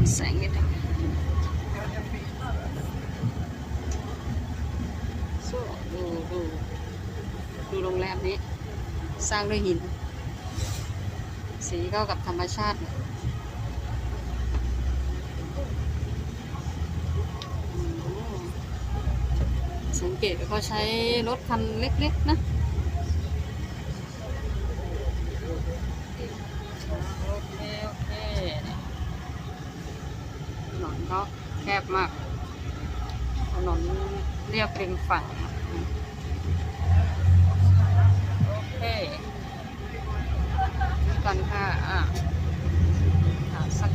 อนแสงนิดนึงสู้ดูดูดูโรงแรมนี้ สร้างด้วยหิน สีเข้ากับธรรมชาติเลยอืมสังเกตเขาใช้รถคันเล็ก ๆ นะ โอเค โอเค ถนนก็แคบมาก ถนนเรียบริมฝั่งโอเคกันค่ะ อะหาสัก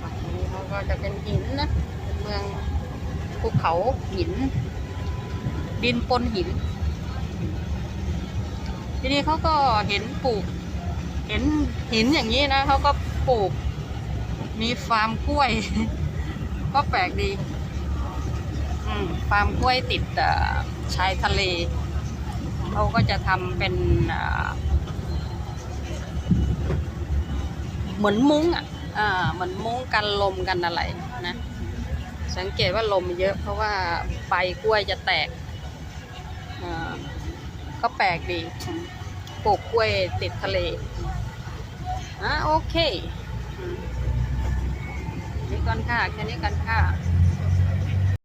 ฝั่งนี้เขาก็จะเป็นหินนะเป็นเมืองภูเขาหิน ดินปนหิน ทีนี้เขาก็เห็นปลูก เห็นหินอย่างนี้นะเขาก็ปลูก มีฟาร์มกล้วย ก็แปลกดีฟาร์มกล้วยติดชายทะเล เขาก็จะทำเป็นเหมือนมุ้งอะเหมือนมุ้งกันลมกันอะไรนะ สังเกตว่าลมเยอะเพราะว่าใบกล้วยจะแตก ก็แปลกดี ปลูกกล้วยติดทะเลอะโอเค ก่อนค่ะ แค่นี้กันค่ะ